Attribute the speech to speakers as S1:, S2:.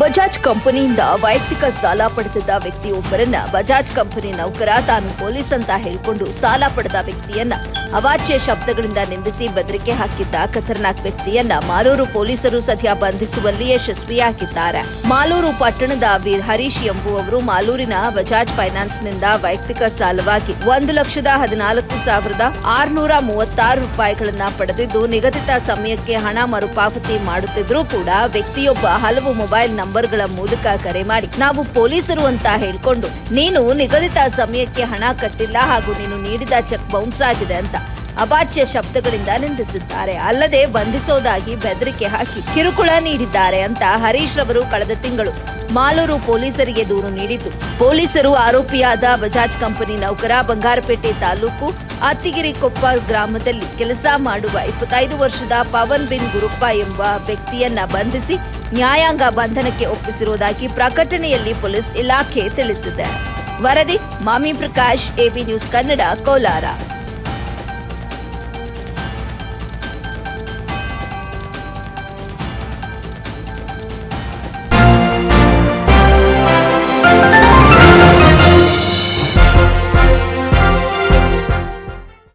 S1: ಬಜಾಜ್ ಕಂಪನಿಯಿಂದ ವೈಯಕ್ತಿಕ ಸಾಲ ಪಡೆದಿದ್ದ ವ್ಯಕ್ತಿಯೊಬ್ಬರನ್ನ ಬಜಾಜ್ ಕಂಪನಿ ನೌಕರ, ತಾನು ಪೊಲೀಸ್ ಅಂತ ಹೇಳಿಕೊಂಡು ಸಾಲ ಪಡೆದ ವ್ಯಕ್ತಿಯನ್ನ ಅವಾಚ್ಯ ಶಬ್ದಗಳಿಂದ ನಿಂದಿಸಿ ಬೆದರಿಕೆ ಹಾಕಿದ್ದ ಖತರ್ನಾಕ್ ವ್ಯಕ್ತಿಯನ್ನ ಮಾಲೂರು ಪೊಲೀಸರು ಸದ್ಯ ಬಂಧಿಸುವಲ್ಲಿ ಯಶಸ್ವಿಯಾಗಿದ್ದಾರೆ. ಮಾಲೂರು ಪಟ್ಟಣದ ವೀರ್ ಹರೀಶ್ ಎಂಬುವವರು ಮಾಲೂರಿನ ಬಜಾಜ್ ಫೈನಾನ್ಸ್ನಿಂದ ವೈಯಕ್ತಿಕ ಸಾಲವಾಗಿ ಒಂದು ಲಕ್ಷದ ಹದಿನಾಲ್ಕು ಸಾವಿರದ ಆರುನೂರ ಮೂವತ್ತಾರು ರೂಪಾಯಿಗಳನ್ನ ಪಡೆದಿದ್ದು, ನಿಗದಿತ ಸಮಯಕ್ಕೆ ಹಣ ಮರುಪಾವತಿ ಮಾಡುತ್ತಿದ್ರೂ ಕೂಡ ವ್ಯಕ್ತಿಯೊಬ್ಬ ಹಲವು ಮೊಬೈಲ್ ನಂಬರ್ಗಳ ಮೂಲಕ ಕರೆ ಮಾಡಿ ನಾವು ಪೊಲೀಸರು ಅಂತ ಹೇಳ್ಕೊಂಡು ನೀನು ನಿಗದಿತ ಸಮಯಕ್ಕೆ ಹಣ ಕಟ್ಟಿಲ್ಲ ಹಾಗೂ ನೀನು ನೀಡಿದ ಚೆಕ್ ಬೌನ್ಸ್ ಆಗಿದೆ ಅಂತ ಅಬಾಚ್ಯ ಶಬ್ದಗಳಿಂದ ನಿಂದಿಸಿದ್ದಾರೆ ಅಲ್ಲದೆ ಬಂಧಿಸೋದಾಗಿ ಬೆದರಿಕೆ ಹಾಕಿ ಕಿರುಕುಳ ನೀಡಿದ್ದಾರೆ ಅಂತ ಹರೀಶ್ ರವರು ಕಳೆದ ತಿಂಗಳು ಮಾಲೂರು ಪೊಲೀಸರಿಗೆ ದೂರು ನೀಡಿತು ಪೊಲೀಸರು ಆರೋಪಿಯಾದ ಬಜಾಜ್ ಕಂಪನಿ ನೌಕರ ಬಂಗಾರಪೇಟೆ ತಾಲೂಕು ಅತ್ತಿಗಿರಿ ಕೊಪ್ಪ ಗ್ರಾಮದಲ್ಲಿ ಕೆಲಸ ಮಾಡುವ ಇಪ್ಪತ್ತೈದು ವರ್ಷದ ಪವನ್ ಬಿನ್ ಗುರುಪ್ಪ ಎಂಬ ವ್ಯಕ್ತಿಯನ್ನ ಬಂಧಿಸಿ ನ್ಯಾಯಾಂಗ ಬಂಧನಕ್ಕೆ ಒಪ್ಪಿಸಿರುವುದಾಗಿ ಪ್ರಕಟಣೆಯಲ್ಲಿ ಪೊಲೀಸ್ ಇಲಾಖೆ ತಿಳಿಸಿದೆ. ವರದಿ, ಮಾಮಿ ಪ್ರಕಾಶ್, ಎಬಿ ನ್ಯೂಸ್ ಕನ್ನಡ, ಕೋಲಾರ.